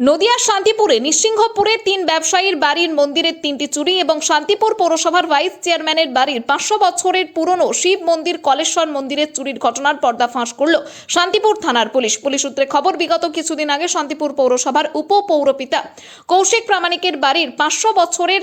নদিয়ার শান্তিপুরে নিসিংহপুরে তিন ব্যবসায়ীর বাড়ির মন্দিরের তিনটি চুরি এবং শান্তিপুর পৌরসভার ভাইস চেয়ারম্যানের বাড়ির পাঁচশো বছরের পুরনো শিব মন্দির কলেশ্বর মন্দিরের চুরির ঘটনার পর্দা ফাঁস করল শান্তিপুর থানার পুলিশ। পুলিশ সূত্রে খবর, বিগত কিছুদিন আগে শান্তিপুর পৌরসভার উপপৌরপিতা কৌশিক প্রামাণিকের বাড়ির পাঁচশো বছরের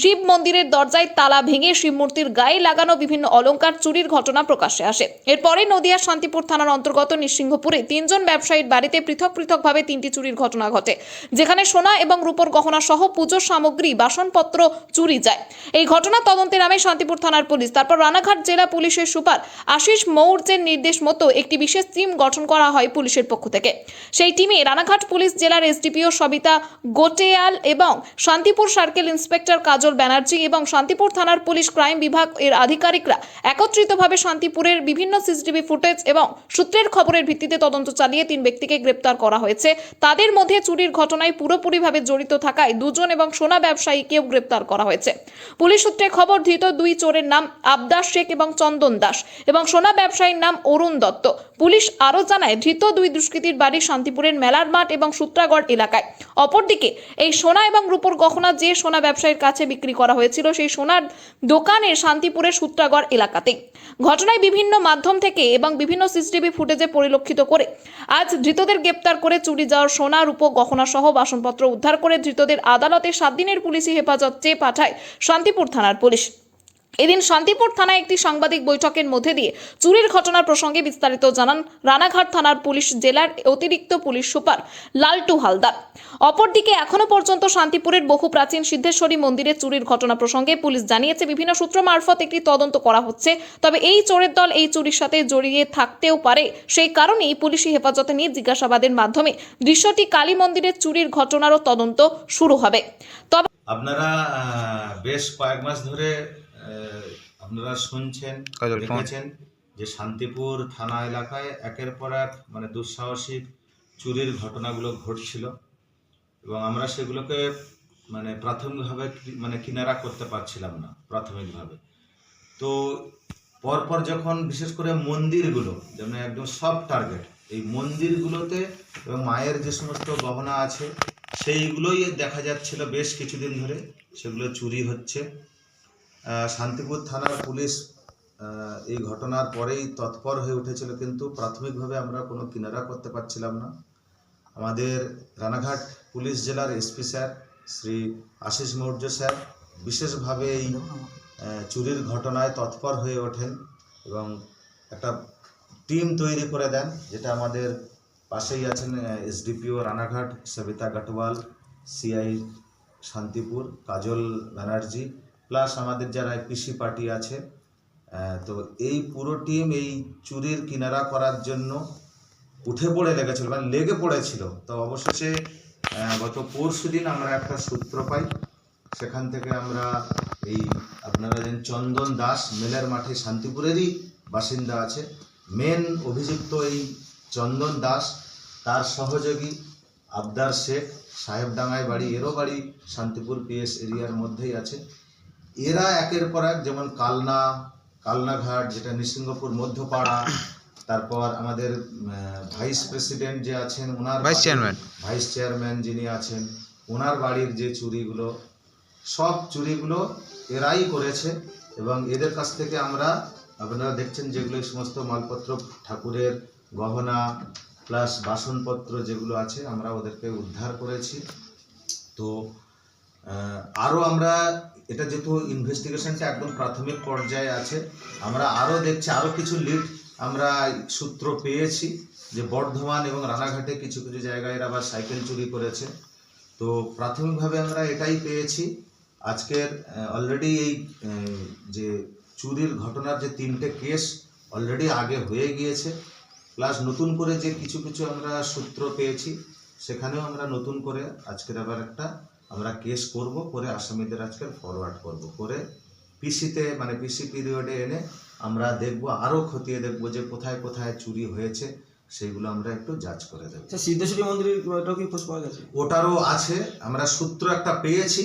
শিব মন্দিরের দরজায় তালা ভেঙে শিব মূর্তির গায়ে লাগানো বিভিন্ন অলঙ্কার চুরির ঘটনা প্রকাশ্যে আসে। এরপরে নদিয়ার শান্তিপুর থানার অন্তর্গত নিসিংহপুরে তিনজন ব্যবসায়ীর বাড়িতে পৃথক পৃথকভাবে তিনটি চুরির ঘটনা ঘটে, যেখানে সোনা এবং রূপোর গহনা সহ পুজোর সামগ্রী, বাসনপত্র চুরি যায়। এই ঘটনা তদন্তে নামে শান্তিপুর থানার পুলিশ। তারপর রানাঘাট জেলা পুলিশের সুপার আশিস মৌর্যের নির্দেশ মতো একটি বিশেষ টিম গঠন করা হয় পুলিশের পক্ষ থেকে। সেই টিমে রানাঘাট পুলিশ জেলার এসডিপিও সবিতা গোটেয়াল এবং শান্তিপুর সার্কেল ইন্সপেক্টর কাজল ব্যানার্জি এবং শান্তিপুর থানার পুলিশ ক্রাইম বিভাগ এর আধিকারিকরা একত্রিতভাবে শান্তিপুরের বিভিন্ন সিসিটিভি ফুটেজ এবং সূত্রের খবরের ভিত্তিতে তদন্ত চালিয়ে তিন ব্যক্তিকে গ্রেপ্তার করা হয়েছে। তাদের মধ্যে চুরির ঘটনায় পুরোপুরিভাবে জড়িত থাকায় দুজন এবং সোনা ব্যবসায়ীকেও গ্রেপ্তার করা হয়েছে। পুলিশ সূত্রে খবর, ধৃত দুই চোরের নাম আবদাস শেখ এবং চন্দন দাস এবং সোনা ব্যবসায়ীর নাম অরুণ দত্ত। পুলিশ আরও জানায়, ধৃত দুই দুষ্কৃতীর বাড়ি শান্তিপুরের মেলার মাঠ এবং সূত্রাগড় এলাকায়। অপরদিকে, এই সোনা এবং রূপোর গহনা যে সোনা ব্যবসায়ীর কাছে বিক্রি করা হয়েছিল, সেই সোনার দোকানে শান্তিপুরের সূত্রাগড় এলাকাতেই ঘটনায় বিভিন্ন মাধ্যম থেকে এবং বিভিন্ন সিসিটিভি ফুটেজে পরিলক্ষিত করে আজ ধৃতদের গ্রেপ্তার করে চুরি যাওয়ার সোনা, রূপো গহনা সহ বাসনপত্র উদ্ধার করে ধৃতদের আদালতে সাত দিনের পুলিশি হেফাজত চেয়ে পাঠায় শান্তিপুর থানার পুলিশ। এদিন শান্তিপুর থানায় একটি সাংবাদিক বৈঠকের মধ্যে দিয়ে চুরির ঘটনার প্রসঙ্গে বিস্তারিত জানান রানাঘাট থানার পুলিশ জেলার অতিরিক্ত পুলিশ সুপার লালটু হালদার। অপরদিকে এখনও পর্যন্ত শান্তিপুরের বহু প্রাচীন সিদ্ধেশ্বরী মন্দিরে চুরির ঘটনা প্রসঙ্গে পুলিশ জানিয়েছে, বিভিন্ন সূত্র মারফত একটি তদন্ত করা হচ্ছে। তবে এই চোরের দল এই চুরির সাথে জড়িয়ে থাকতেও পারে। সেই কারণেই পুলিশি হেফাজতে নিয়ে জিজ্ঞাসাবাদের মাধ্যমে দৃশ্যটি কালী মন্দিরের চুরির ঘটনারও তদন্ত শুরু হবে। তবে আপনারা বেশ কয়েক মাস ধরে আপনারা শুনছেন দেখেছেন যে শান্তিপুর থানা এলাকায় একের পর এক মানে দুঃসাহসিক চুরির ঘটনাগুলো ঘটছিল এবং আমরা সেগুলোকে মানে প্রাথমিকভাবে মানে কিনারা করতে পারছিলাম না প্রাথমিকভাবে। তো পরপর যখন বিশেষ করে মন্দিরগুলো যেমন একদম সব টার্গেট এই মন্দিরগুলোতে এবং মায়ের যে সমস্ত গহনা আছে সেইগুলোই দেখা যাচ্ছিল বেশ কিছুদিন ধরে সেগুলো চুরি হচ্ছে। শান্তিপুর থানার পুলিশ এই ঘটনার পরেই তৎপর হয়ে উঠেছিল, কিন্তু প্রাথমিকভাবে আমরা কোনো কিনারা করতে পারছিলাম না। আমাদের রানাঘাট পুলিশ জেলার SP sir, Shri Ashis Maurya sir, বিশেষভাবে এই চুরির ঘটনায় তৎপর হয়ে ওঠেন এবং একটা টিম তৈরি করে দেন, যেটা আমাদের পাশেই আছেন SDPO Ranaghat, Sabita Gatwal, CI Shantipur, Kajal Banerjee plus আমাদের যারা কৃষি পার্টি আছে তো এই পুরো টিম এই চুরির কিনারা করার জন্য উঠে পড়ে লেগেছিল মানে লেগে পড়েছিল। তো অবশেষে গত পরশু দিন আমরা একটা সূত্র পাই, সেখান থেকে আমরা এই আপনারা জানেন চন্দন দাস মেলের মাঠে শান্তিপুরেরই বাসিন্দা আছে। মেন অভিযুক্ত এই চন্দন দাস, তার সহযোগী আবদার শেখ সাহেবডাঙ্গায় বাড়ি এরও বাড়ি শান্তিপুর পিএস এরিয়ার মধ্যেই আছে। এরা একের পর এক যেমন কালনা কালনাঘাট যেটা নৃসিংহপুর মধ্যপাড়া তারপর আমাদের ভাইস প্রেসিডেন্ট যে আছেন ওনার ভাইস চেয়ারম্যান ভাইস চেয়ারম্যান যিনি আছেন ওনার বাড়ির যে চুরিগুলো সব চুরিগুলো এরাই করেছে এবং এদের কাছ থেকে আমরা আপনারা দেখছেন যেগুলো এই সমস্ত মালপত্র ঠাকুরের গহনা প্লাস বাসনপত্র যেগুলো আছে আমরা ওদেরকে উদ্ধার করেছি। তো আরও আমরা এটা যেহেতু ইনভেস্টিগেশনটা একদম প্রাথমিক পর্যায়ে আছে, আমরা আরও দেখছি, আরও কিছু লিড আমরা সূত্র পেয়েছি যে বর্ধমান এবং রানাঘাটে কিছু কিছু জায়গায় এরা আবার সাইকেল চুরি করেছে। তো প্রাথমিকভাবে আমরা এটাই পেয়েছি। আজকের অলরেডি এই যে চুরির ঘটনার যে তিনটে কেস অলরেডি আগে হয়ে গিয়েছে। প্লাস নতুন করে যে কিছু কিছু আমরা সূত্র পেয়েছি, সেখানেও আমরা নতুন করে আজকের আবার একটা আমরা কেস করব করে আসামিদের আজকে ফরওয়ার্ড করব। করে পিসিতে মানে পিসি পিরিয়ডে এনে আমরা দেখব আরও খতিয়ে দেখব যে কোথায় কোথায় চুরি হয়েছে সেগুলো আমরা একটু যাচ করে দেবো। আচ্ছা সিদ্ধেশ্বরী মন্দিরের ওটাও কি খোঁজ পাওয়া গেছে? ওটারও আছে আমরা সূত্র একটা পেয়েছি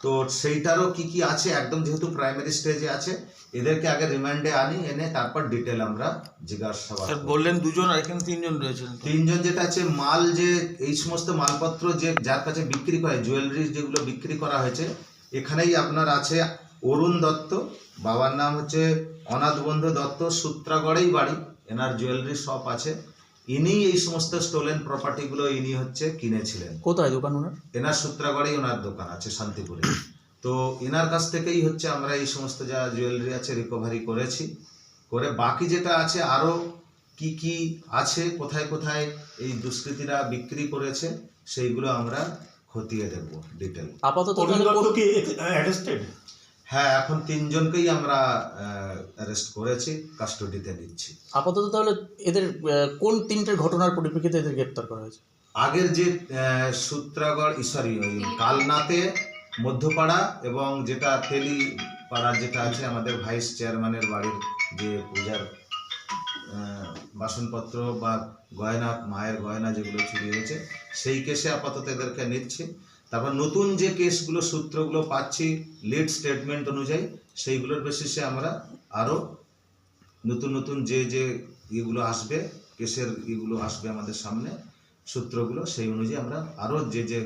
তো সেইটারও কি কি আছে একদম যেহেতু প্রাইমারি স্টেজে আছে এদেরকে আগে রিমান্ডে আনি এনে তারপর ডিটেল আমরা জিজ্ঞাসাবাদ স্যার বললেন দুজন আর এখানে তিনজন রয়েছেন। তিনজন যেটা আছে মাল যে এই সমস্ত মালপত্র যে যার কাছে বিক্রি করে জুয়েলারি যেগুলো বিক্রি করা হয়েছে এখানেই আপনার আছে অরুণ দত্ত বাবার নাম হচ্ছে অনাথ বন্ধু দত্ত সূত্রাগড়েই বাড়ি এনার জুয়েলারি শপ আছে। ইনি এই সমস্ত স্টোলেন প্রপার্টিগুলো ইনি হচ্ছে কিনেছিলেন। কোথায় দোকান ওনার? এনার সূত্রাগড়েই ওনার দোকান আছে শান্তিপুরে। তো এনার কাছ থেকেই হচ্ছে আমরা এই সমস্ত যা জুয়েলারি আছে রিকভারি করেছি। করে বাকি যেটা আছে আরও কি কি আছে কোথায় কোথায় এই দুষ্কৃতীরা বিক্রি করেছে সেইগুলো আমরা খতিয়ে দেখব ডিটেল আপাতত হ্যাঁ এখন তিনজনকেই আমরা অ্যারেস্ট করেছি কাস্টডিতে নিচ্ছি আপাতত তাহলে এদের কোন তিনটে ঘটনার পরিপ্রেক্ষিতে এদের গ্রেপ্তার করা হয়েছে? আগের যে সূত্রাগড় সরি ওই কালনাতে মধ্যপাড়া এবং যেটা তেলি পাড়ার যেটা আছে আমাদের ভাইস চেয়ারম্যানের বাড়ির যে পূজার বাসনপত্র বা গয়না, মায়ের গয়না যেগুলো চুরি হয়েছে, সেই কেসে আপাতত এদেরকে নিচ্ছি। তারপর নতুন যে কেসগুলো, সূত্রগুলো পাচ্ছি লিড স্টেটমেন্ট অনুযায়ী, সেইগুলোর বেসিসে আমরা আরও নতুন নতুন যে যে ইগুলো আসবে, কেসের ইগুলো আসবে আমাদের সামনে, সূত্রগুলো, সেই অনুযায়ী আমরা আরও যে যে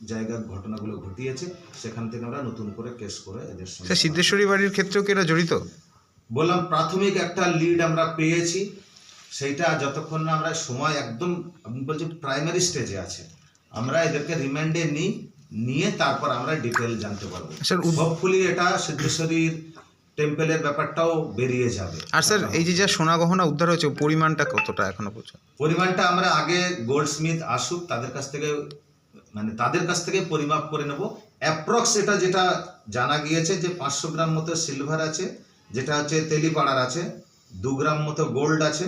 জায়গার ঘটনাগুলো ঘটিয়েছে সেখান থেকে আমরা নতুন করে কেস করে এদের সঙ্গে সিদ্ধেশ্বরী বাড়ির ক্ষেত্রেও কি এরা জড়িত? বললাম প্রাথমিক একটা লিড আমরা পেয়েছি সেইটা যতক্ষণ না আমরা সময় একদম আমি বলছি প্রাইমারি স্টেজে আছে। আমরা এদেরকে রিমান্ডে নিই নিয়ে তারপর আমরা ডিটেল জানতে পারব। স্যার, হোপফুলি এটা সিদ্ধেশ্বরীর টেম্পেলের ব্যাপারটাও বেরিয়ে যাবে। আর স্যার এই যে যা সোনা গহনা উদ্ধার হয়েছে পরিমাণটা কতটা এখনও পর্যন্ত? পরিমাণটা আমরা আগে গোল্ড স্মিথ আসুক তাদের কাছ থেকে মানে তাদের কাছ থেকে পরিমাপ করে নেব। অ্যাপ্রক্স এটা যেটা জানা গিয়েছে যে পাঁচশো গ্রাম মতো সিলভার আছে, যেটা হচ্ছে তেলিপাড়ার আছে, দু গ্রাম মতো গোল্ড আছে।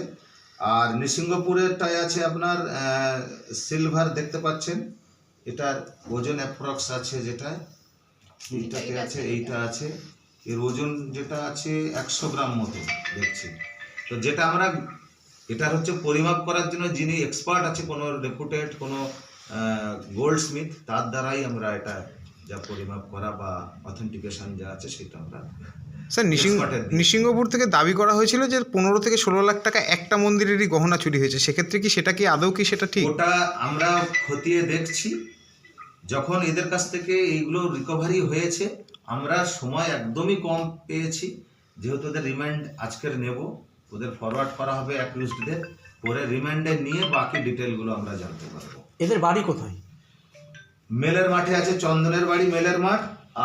আর নৃসিংহপুরেরটায় আছে আপনার সিলভার দেখতে পাচ্ছেন। এটার ওজন অ্যাপ্রক্স আছে যেটা এইটাতে আছে, এইটা আছে। এর ওজন যেটা আছে একশো গ্রাম মতো দেখছি। তো যেটা আমরা, এটার হচ্ছে পরিমাপ করার জন্য যিনি এক্সপার্ট আছে, কোনো রেপুটেড কোনো গোল্ড স্মিথ তার দ্বারাই আমরা এটা যা পরিমাপ করা বা অথেন্টিকেশন যা আছে সেটা আমরা স্যার নিসিংহ নিসিংহপুর থেকে দাবি করা হয়েছিল যে পনেরো থেকে ষোলো লাখ টাকা একটা মন্দিরেরই গহনা চুরি হয়েছে। সেক্ষেত্রে কি সেটা কি আদৌ কি সেটা ঠিক? ওটা আমরা খতিয়ে দেখছি। যখন এদের কাছ থেকে এইগুলো রিকভারি হয়েছে আমরা সময় একদমই কম পেয়েছি। যেহেতু ওদের রিমান্ড আজকের নেব ওদের ফরওয়ার্ড করা হবে অ্যাকিউজডদের পরে রিমান্ডে নিয়ে বাকি ডিটেলগুলো আমরা জানতে পারব। এদের বাড়ি কোথায়? মেলের মাঠে আছে চন্দনের বাড়ি মেলের মাঠ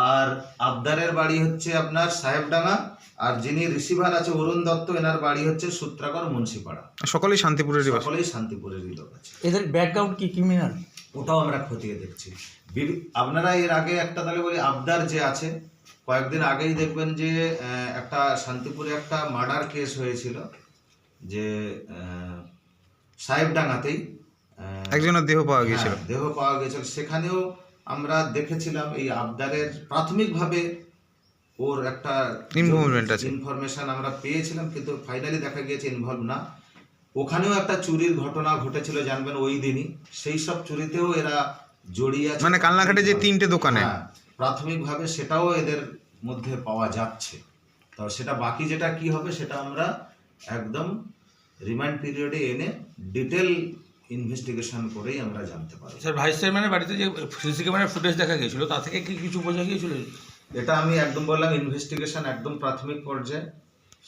আর আবদারের বাড়ি হচ্ছে আপনার সাহেবডাঙ্গা আর যিনি রিসিভার আছে অরুণ দত্ত এনার বাড়ি হচ্ছে সূত্রাগড় মুন্সিপাড়া। সকলেই শান্তিপুরের সকলেই শান্তিপুরেরই লোক আছে এদের ব্যাকগ্রাউন্ড কি ক্রিমিনাল ওটাও আমরা খতিয়ে দেখছি। আপনারা এর আগে একটা তাহলে বলি আবদার যে আছে কয়েকদিন আগেই দেখবেন যে একটা শান্তিপুরে একটা মার্ডার কেস হয়েছিল যে আহ, সাহেবডাঙ্গাতেই। একজনের দেহ পাওয়া গিয়েছিল। হ্যাঁ, দেহ পাওয়া গেছিল সেখানেও আমরা দেখেছিলাম এই আবদারের প্রাথমিকভাবে ওর একটা Involvement আছে। ইনফরমেশন আমরা পেয়েছিলাম কিন্তু ফাইনালি দেখা গিয়েছে ইনভলভ না। ওখানেও একটা চুরির ঘটনা ঘটেছিল জানবেন ওই দিনই। সেই সব চুরিতেও এরা জড়িয়ে আছে। মানে কালনাঘাটে যে তিনটে দোকানে। হ্যাঁ, প্রাথমিকভাবে সেটাও এদের মধ্যে পাওয়া যাচ্ছে। তো সেটা বাকি যেটা কি হবে সেটা আমরা একদম রিমান্ড পিরিয়ডে এনে ডিটেল ইনভেস্টিগেশন করেই আমরা জানতে পারি স্যার ভাইস চেয়ারম্যানের বাড়িতে যে সিসি ক্যামেরার ফুটেজ দেখা গিয়েছিল তা থেকে কি কিছু বোঝা গিয়েছিল? এটা আমি একদম বললাম ইনভেস্টিগেশন একদম প্রাথমিক পর্যায়ে।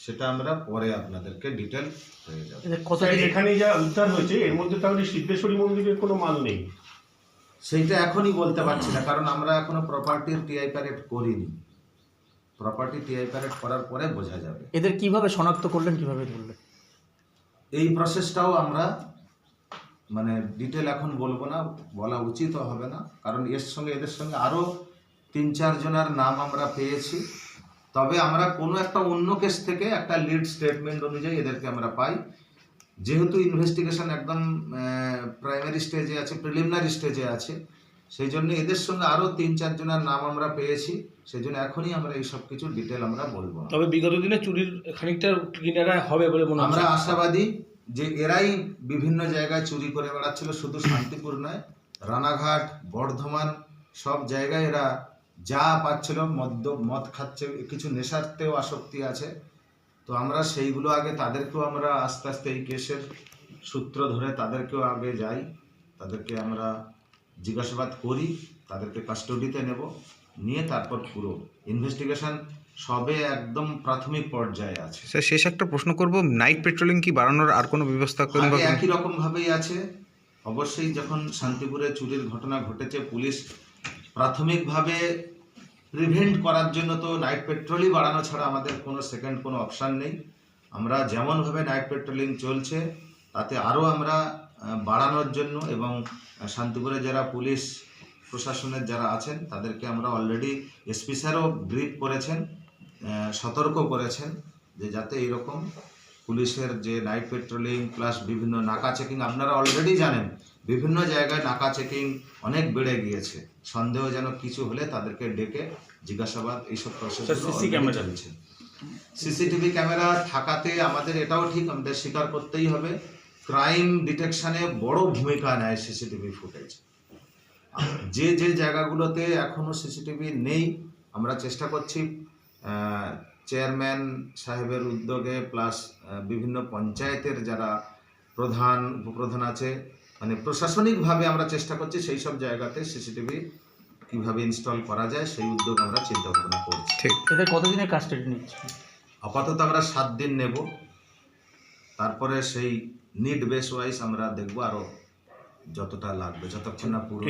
সেটা আমরা পরে আপনাদেরকে ডিটেল হয়ে যাবে। এখানে যা উদ্ধার হয়েছে এর মধ্যে তাহলে সিদ্ধেশ্বরী মন্দিরের কোনো মাল নেই। সেইটা এখনই বলতে পারছি না কারণ আমরা এখনও প্রপার্টির টিআই প্যারেড করিনি। প্রপার্টি টিআই প্যারেড করার পরে বোঝা যাবে। এদের কীভাবে শনাক্ত করলেন কীভাবে ধরলেন? এই প্রসেসটাও আমরা মানে ডিটেল এখন বলব না বলা উচিত হবে না। কারণ এর সঙ্গে এদের সঙ্গে আরও তিন চার জনের নাম আমরা পেয়েছি। তবে আমরা কোনো একটা অন্য কেস থেকে একটা লিড স্টেটমেন্ট অনুযায়ী এদেরকে আমরা পাই। যেহেতু ইনভেস্টিগেশন একদম প্রাইমারি স্টেজে আছে প্রিলিমিনারি স্টেজে আছে সেই জন্য এদের সঙ্গে আরও তিন চার জনের নাম আমরা পেয়েছি। সেই জন্য এখনই আমরা এই সব কিছু ডিটেল আমরা বলব তবে বিগত দিনে চুরির খানিকটা কিনারা হবে বলে মনে আমরা আশাবাদী যে এরাই বিভিন্ন জায়গায় চুরি করে বেড়াচ্ছিল, শুধু শান্তিপুর নয়, রানাঘাট, বর্ধমান, সব জায়গায় এরা যা পাচ্ছিল, মদ্য, মদ খাচ্ছে, কিছু নেশাতেও আসক্তি আছে। তো আমরা সেইগুলো আগে তাদেরকেও আমরা আস্তে আস্তে এই কেসের সূত্র ধরে তাদেরকেও আগে যাই, তাদেরকে আমরা জিজ্ঞাসাবাদ করি, তাদেরকে কাস্টডিতে নেব, নিয়ে তারপর পুরো ইনভেস্টিগেশন সবে একদম প্রাথমিক পর্যায়ে আছে। স্যার শেষ একটা প্রশ্ন করব নাইট পেট্রোলিং কি বাড়ানোর আর কোনো ব্যবস্থা করেন একই রকম ভাবেই আছে। অবশ্যই যখন শান্তিপুরে চুরির ঘটনা ঘটেছে পুলিশ প্রাথমিকভাবে প্রিভেন্ট করার জন্য তো নাইট পেট্রোলই বাড়ানো ছাড়া আমাদের কোনো সেকেন্ড কোনো অপশান নেই। আমরা যেমনভাবে নাইট পেট্রোলিং চলছে তাতে আরও আমরা বাড়ানোর জন্য এবং শান্তিপুরে যারা পুলিশ প্রশাসনের যারা আছেন তাদেরকে আমরা অলরেডি এসপি স্যারও ব্রিফ করেছেন। সতর্ক করেছেন যে যাতে এরকম পুলিশের যে নাইট পেট্রোলিং প্লাস বিভিন্ন নাকা চেকিং আপনারা অলরেডি জানেন বিভিন্ন জায়গায় নাকা চেকিং অনেক বেড়ে গিয়েছে। সন্দেহ যেন কিছু হলে তাদেরকে ডেকে জিজ্ঞাসাবাদ এইসব প্রসেস চলছে। সিসিটিভি ক্যামেরা থাকাতে আমাদের এটাও ঠিক আমাদের স্বীকার করতেই হবে ক্রাইম ডিটেকশনে বড় ভূমিকা নেয় সিসিটিভি ফুটেজ। যে যে জায়গাগুলোতে এখনও সিসিটিভি নেই আমরা চেষ্টা করছি চেয়ারম্যান সাহেবের উদ্যোগে প্লাস বিভিন্ন পঞ্চায়েতের যারা প্রধান উপপ্রধান আছে মানে প্রশাসনিকভাবে আমরা চেষ্টা করছি সেই সব জায়গাতে সিসিটিভি কীভাবে ইনস্টল করা যায় সেই উদ্যোগ আমরা চিন্তা ভাবনা করছি। ঠিক। কতদিনের কাস্টাডি নিচ্ছে আপাতত আমরা সাত দিন নেব। তারপরে সেই নিড বেস ওয়াইজ আমরা দেখব আরও যতটা লাগবে যতক্ষণ না পুরো